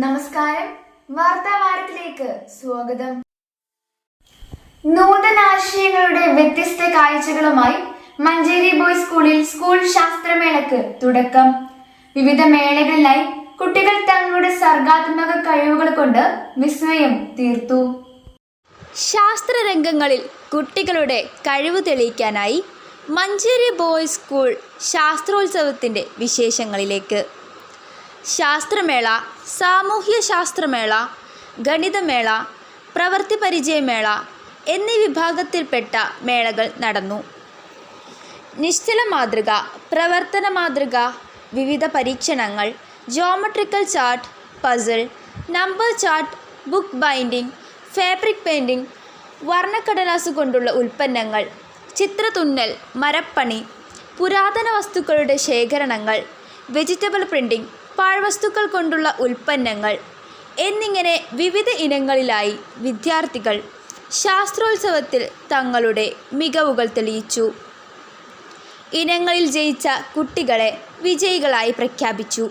നമസ്കാരം. വാർത്താ വാരത്തിലേക്ക് സ്വാഗതം നൂതനാശയങ്ങളുടെ വ്യത്യസ്ത കാഴ്ചകളുമായി മഞ്ചേരി ബോയ്സ് സ്കൂളിൽ സ്കൂൾ ശാസ്ത്രമേളക്ക് തുടക്കം. വിവിധ മേളകളിലായി കുട്ടികൾ തങ്ങളുടെ സർഗാത്മക കഴിവുകൾ കൊണ്ട് വിസ്മയം തീർത്തു. ശാസ്ത്രരംഗങ്ങളിൽ കുട്ടികളുടെ കഴിവ് തെളിയിക്കാനായി മഞ്ചേരി ബോയ്സ് സ്കൂൾ ശാസ്ത്രോത്സവത്തിന്റെ വിശേഷങ്ങളിലേക്ക് ശാസ്ത്രമേള സാമൂഹ്യ ശാസ്ത്രമേള ഗണിതമേള പ്രവൃത്തി പരിചയമേള എന്നീ വിഭാഗത്തിൽപ്പെട്ട മേളകൾ നടന്നു. നിശ്ചല മാതൃക പ്രവർത്തന മാതൃക വിവിധ പരീക്ഷണങ്ങൾ geometrical chart puzzle number chart book binding fabric painting വർണക്കടലാസ് കൊണ്ടുള്ള ഉൽപ്പന്നങ്ങൾ ചിത്രതുന്നൽ മരപ്പണി പുരാതന വസ്തുക്കളുടെ ശേഖരണങ്ങൾ വെജിറ്റബിൾ പ്രിന്റിംഗ് പാഴ്വസ്തുക്കൾ കൊണ്ടുള്ള ഉൽപ്പന്നങ്ങൾ എന്നിങ്ങനെ വിവിധ ഇനങ്ങളിലായി വിദ്യാർത്ഥികൾ ശാസ്ത്രോത്സവത്തിൽ തങ്ങളുടെ മികവുകൾ തെളിയിച്ചു. ഇനങ്ങളിൽ ജയിച്ച കുട്ടികളെ വിജയികളായി പ്രഖ്യാപിച്ചു.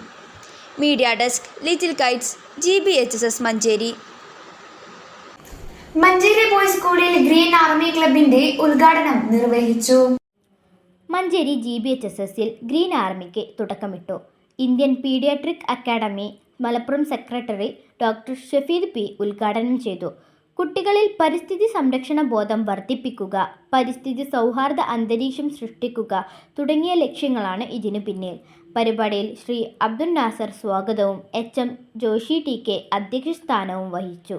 Media desk little kites G B H S S Manjeri. Manjeri boys സ്കൂളിൽ ഗ്രീൻ ആർമി ക്ലബിന്റെ ഉദ്ഘാടനം നിർവഹിച്ചു. Manjeri G B H S എസിൽ ഗ്രീൻ ആർമിക്ക് തുടക്കമിട്ടു. Indian paediatric academy Malappuram secretary doctor Shafeed P ഉദ്ഘാടനം ചെയ്തു. കുട്ടികളിൽ പരിസ്ഥിതി സംരക്ഷണ ബോധം വർദ്ധിപ്പിക്കുക പരിസ്ഥിതി സൗഹാർദ്ദ അന്തരീക്ഷം സൃഷ്ടിക്കുക തുടങ്ങിയ ലക്ഷ്യങ്ങളാണ് ഇതിനു പിന്നിൽ. പരിപാടിയിൽ ശ്രീ അബ്ദുൽ നാസർ സ്വാഗതവും H M Joshi T K അധ്യക്ഷസ്ഥാനവും വഹിച്ചു.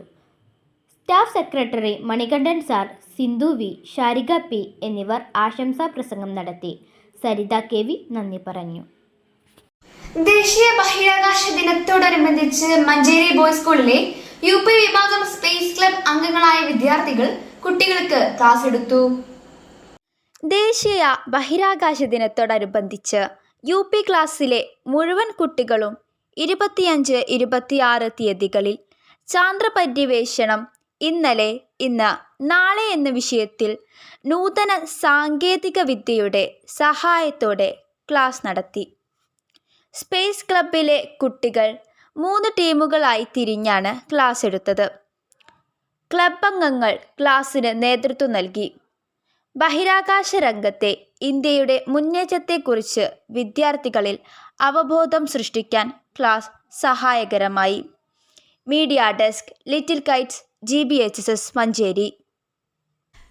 Staff secretary Manikandan sir Sindhu V Sharika P എന്നിവർ ആശംസാ പ്രസംഗം നടത്തി. സരിത കെ വി നന്ദി പറഞ്ഞു. ദേശീയ ബഹിരാകാശ ദിനത്തോടനുബന്ധിച്ച് മഞ്ചേരി ബോയ്സ് സ്കൂളിലെ യു പി വിഭാഗം സ്പേസ് ക്ലബ് അംഗങ്ങളായ വിദ്യാർത്ഥികൾ കുട്ടികൾക്ക് ക്ലാസ് എടുത്തു. ദേശീയ ബഹിരാകാശ ദിനത്തോടനുബന്ധിച്ച് യു പി ക്ലാസ്സിലെ മുഴുവൻ കുട്ടികളും ഇരുപത്തിയഞ്ച് ഇരുപത്തിയാറ് തീയതികളിൽ ചാന്ദ്രപര്യവേഷണം ഇന്നലെ ഇന്ന് നാളെ എന്ന വിഷയത്തിൽ നൂതന സാങ്കേതിക വിദ്യയുടെ സഹായത്തോടെ ക്ലാസ് നടത്തി. സ്പേസ് ക്ലബിലെ കുട്ടികൾ മൂന്ന് ടീമുകളായി തിരിഞ്ഞാണ് ക്ലാസ് എടുത്തത്. ക്ലബ് അംഗങ്ങൾ ക്ലാസ്സിന് നേതൃത്വം നൽകി. ബഹിരാകാശ രംഗത്തെ ഇന്ത്യയുടെ മുന്നേറ്റത്തെക്കുറിച്ച് വിദ്യാർത്ഥികളിൽ അവബോധം സൃഷ്ടിക്കാൻ class സഹായകരമായി. Media desk little kites G B H S S Manjeri.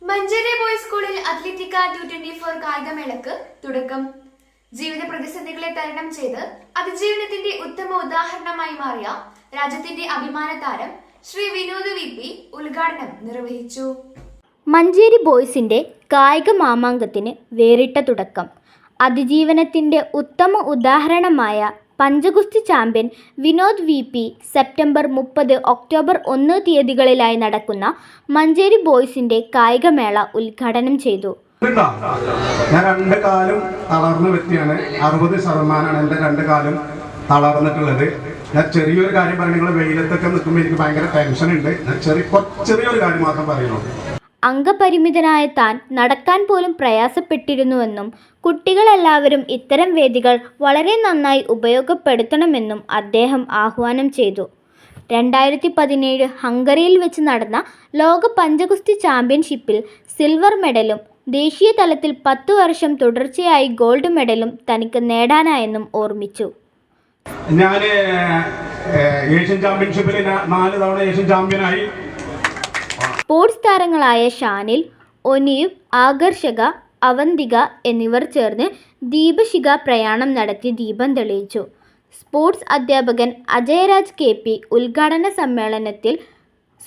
Manjeri boys സ്കൂളിൽ അത്ലറ്റിക്ക ടു ട്വന്റി ഫോർ കായികമേളക്ക് തുടക്കം. ജീവിത പ്രതിസന്ധികളെ തരണം ചെയ്ത് അതിജീവനത്തിന്റെ ഉത്തമ ഉദാഹരണമായി മാറിയ രാജ്യത്തിന്റെ അഭിമാന താരം ശ്രീ വിനോദ് വി പി ഉദ്ഘാടനം നിർവഹിച്ചു മഞ്ചേരി ബോയ്സിന്റെ കായിക മാമാങ്കത്തിന് വേറിട്ട തുടക്കം അതിജീവനത്തിന്റെ ഉത്തമ ഉദാഹരണമായ പഞ്ചഗുസ്തി champion Vinod V P September മുപ്പത് ഒക്ടോബർ ഒന്ന് തീയതികളിലായി നടക്കുന്ന മഞ്ചേരി ബോയ്സിന്റെ കായികമേള ഉദ്ഘാടനം ചെയ്തു? ഞാൻ രണ്ട് കാലും തളർന്ന വ്യക്തിയാണ് അറുപത് ശതമാനമാണ് എന്റെ രണ്ട് കാലും തളർന്നിട്ടുള്ളത്. ഞാൻ ചെറിയൊരു കാര്യം പറഞ്ഞു നിങ്ങൾ വെയിലത്തൊക്കെ നിൽക്കുമ്പോൾ എനിക്ക് ഭയങ്കര ടെൻഷൻ ഉണ്ട്. ഞാൻ ചെറിയ ചെറിയൊരു കാര്യം മാത്രം പറയുള്ളൂ. അംഗപരിമിതനായ താൻ നടക്കാൻ പോലും പ്രയാസപ്പെട്ടിരുന്നുവെന്നും കുട്ടികളെല്ലാവരും ഇത്തരം വേദികൾ വളരെ നന്നായി ഉപയോഗപ്പെടുത്തണമെന്നും അദ്ദേഹം ആഹ്വാനം ചെയ്തു. രണ്ടായിരത്തി പതിനേഴ് ഹംഗറിയിൽ വെച്ച് നടന്ന ലോക പഞ്ചഗുസ്തി ചാമ്പ്യൻഷിപ്പിൽ സിൽവർ മെഡലും ദേശീയ തലത്തിൽ പത്തു വർഷം തുടർച്ചയായി ഗോൾഡ് മെഡലും തനിക്ക് നേടാനായെന്നും ഓർമ്മിച്ചു. ഞാൻ ഏഷ്യൻ ചാമ്പ്യൻഷിപ്പിൽ നാല് തവണ ഏഷ്യൻ ചാമ്പ്യനായി. സ്പോർട്സ് താരങ്ങളായ ഷാനിൽ ഒനീവ് ആകർഷക അവന്തിക എന്നിവർ ചേർന്ന് ദീപശിഖ പ്രയാണം നടത്തി ദീപം തെളിയിച്ചു. സ്പോർട്സ് അധ്യാപകൻ അജയരാജ് കെ പി ഉദ്ഘാടന സമ്മേളനത്തിൽ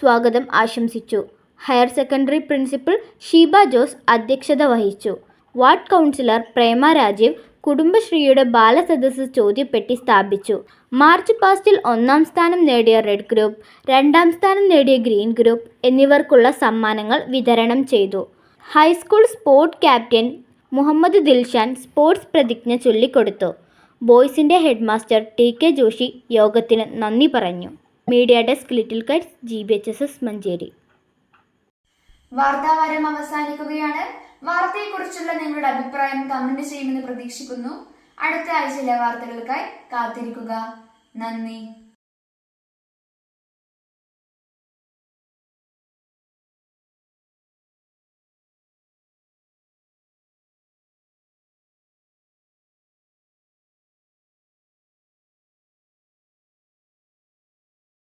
സ്വാഗതം ആശംസിച്ചു. Higher secondary principal Sheeba Jose അധ്യക്ഷത വഹിച്ചു. വാർഡ് കൗൺസിലർ പ്രേമ രാജീവ് കുടുംബശ്രീയുടെ ബാലസദസ് ചോദ്യപ്പെട്ടി സ്ഥാപിച്ചു. മാർച്ച് പാസ്റ്റിൽ ഒന്നാം സ്ഥാനം നേടിയ റെഡ് ഗ്രൂപ്പ് രണ്ടാം സ്ഥാനം നേടിയ ഗ്രീൻ ഗ്രൂപ്പ് എന്നിവർക്കുള്ള സമ്മാനങ്ങൾ വിതരണം ചെയ്തു. High school sports captain Muhammad Dilshan sports പ്രതിജ്ഞ ചൊല്ലിക്കൊടുത്തു. ബോയ്സിന്റെ ഹെഡ്മാസ്റ്റർ ടി കെ ജോഷി യോഗത്തിന് നന്ദി പറഞ്ഞു. Media desk little kites G B H S S Manjeri. വാർത്താവാരം അവസാനിക്കുകയാണ്. വാർത്തയെക്കുറിച്ചുള്ള നിങ്ങളുടെ അഭിപ്രായം കമന്റ് ചെയ്യുമെന്ന് പ്രതീക്ഷിക്കുന്നു. അടുത്ത ആഴ്ചയിലെ വാർത്തകൾക്കായി കാത്തിരിക്കുക. നന്ദി.